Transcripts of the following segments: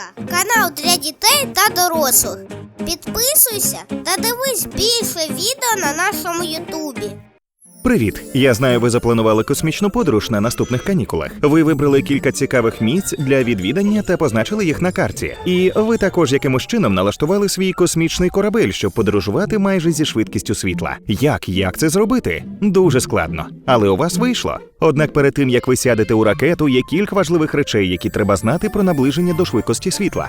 Хмаринка канал для дітей та дорослих. Підписуйся та дивись більше відео на нашому Ютубі. Привіт! Я знаю, ви запланували космічну подорож на наступних канікулах. Ви вибрали кілька цікавих місць для відвідання та позначили їх на карті. І ви також якимось чином налаштували свій космічний корабель, щоб подорожувати майже зі швидкістю світла. Як як це зробити? Дуже складно, але у вас вийшло. Однак перед тим як ви сядете у ракету, є кілька важливих речей, які треба знати про наближення до швидкості світла.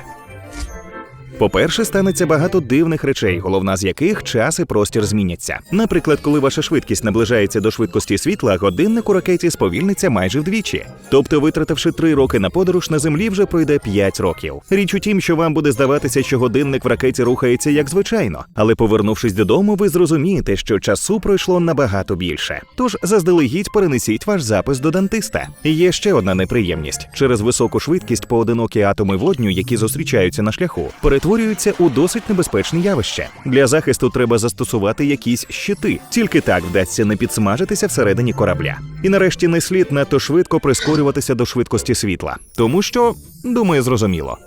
По-перше, станеться багато дивних речей, головна з яких час і простір зміняться. Наприклад, коли ваша швидкість наближається до швидкості світла, годинник у ракеті сповільниться майже вдвічі. Тобто, витративши три роки на подорож на землі, вже пройде 5 років. Річ у тім, що вам буде здаватися, що годинник в ракеті рухається як звичайно, але повернувшись додому, ви зрозумієте, що часу пройшло набагато більше. Тож заздалегідь перенесіть ваш запис до дантиста. Є ще одна неприємність: через високу швидкість поодинокі атоми водню, які зустрічаються на шляху, перетворюються у досить небезпечне явище. Для захисту треба застосувати якісь щити. Тільки так вдасться не підсмажитися всередині корабля. І нарешті не слід надто швидко прискорюватися до швидкості світла, тому що, думаю, зрозуміло.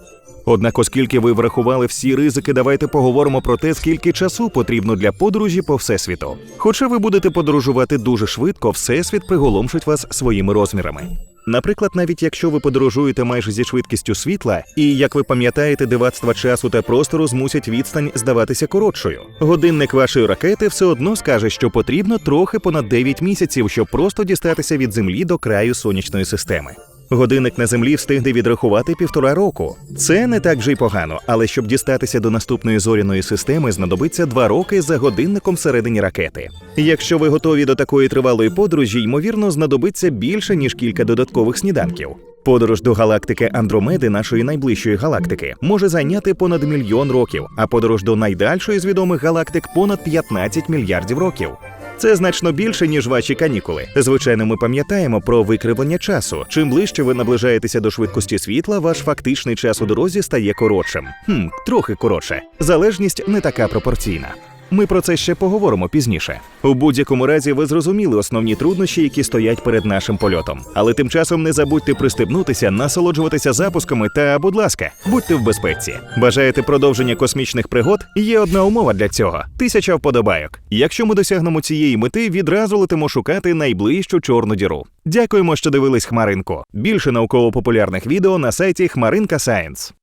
Однак, оскільки ви врахували всі ризики, давайте поговоримо про те, скільки часу потрібно для подорожі по всесвіту. Хоча ви будете подорожувати дуже швидко, всесвіт приголомшить вас своїми розмірами. Наприклад, навіть якщо ви подорожуєте майже зі швидкістю світла, і як ви пам'ятаєте, дивацтва часу та простору змусять відстань здаватися коротшою. Годинник вашої ракети все одно скаже, що потрібно трохи понад 9 місяців, щоб просто дістатися від землі до краю сонячної системи. Годинник на землі встигне відрахувати півтора року. Це не так вже й погано, але щоб дістатися до наступної зоряної системи, знадобиться два роки за годинником всередині ракети. Якщо ви готові до такої тривалої подорожі, ймовірно, знадобиться більше ніж кілька додаткових сніданків. Подорож до галактики Андромеди, нашої найближчої галактики, може зайняти понад мільйон років, а подорож до найдальшої з відомих галактик понад 15 мільярдів років. Це значно більше, ніж ваші канікули. Звичайно, ми пам'ятаємо про викривлення часу. Чим ближче ви наближаєтеся до швидкості світла, ваш фактичний час у дорозі стає коротшим. Хм, трохи коротше. Залежність не така пропорційна. Ми про це ще поговоримо пізніше. У будь-якому разі ви зрозуміли основні труднощі, які стоять перед нашим польотом. Але тим часом не забудьте пристебнутися, насолоджуватися запусками та, будь ласка, будьте в безпеці. Бажаєте продовження космічних пригод? Є одна умова для цього: тисяча вподобайок. Якщо ми досягнемо цієї мети, відразу летимо шукати найближчу чорну діру. Дякуємо, що дивились Хмаринку. Більше науково-популярних відео на сайті Хмаринка Сайенс.